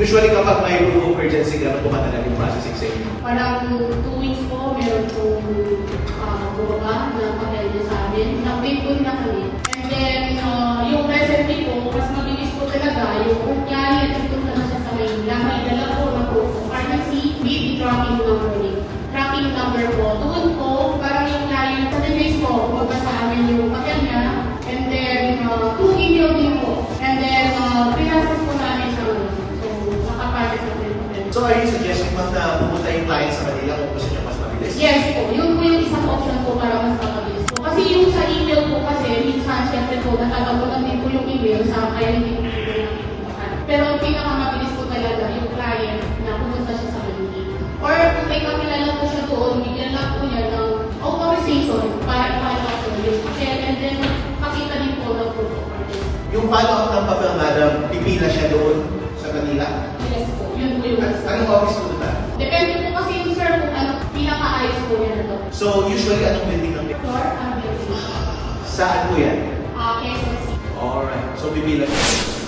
Usually kapag may proof of urgency, gano'n tumatagal yung processing sa inyo? Parang two weeks po, meron pong uh, bumaba na papel niya sa amin. Nag-wait po na kami. And then, uh, yung recipe po, mas mabilis po talaga. Yung kung client, pupunta na siya sa Maynila, may dala po na proof of pharmacy the tracking number niya. Tracking number po. Doon po, parang yung client, sa days po, pumunta sa amin yung papel niya. And then, uh, two email din po. And then, uh, pinasas po namin siya. So, nakapalit na po yung papel. So are you suggesting ma'am na pumunta yung client sa Manila kung gusto niya mas mabilis? Yes po, yun po yung isang option po para mas mabilis po. Kasi yung sa email po kasi, minsan syempre po, natagamutan din po yung email sa kaya hindi po po nakipuntahan. Pero ang pinakamabilis po talaga yung client na pumunta siya sa Manila. Or kung may kakilala po siya doon, bigyan lang po niya ng authorization para ipalak po yung and then pakita din po ng proof of. Yung follow-up ng papel, madam, pipila siya doon sa Manila. Yes po, yun po yung At anong office po na? Depende po kasi yung sir kung ano, pinaka-ayos po niya na to. So usually anong building ng Floor, ang building. Saan po yan? Ah, Quezon City. Alright. So siya.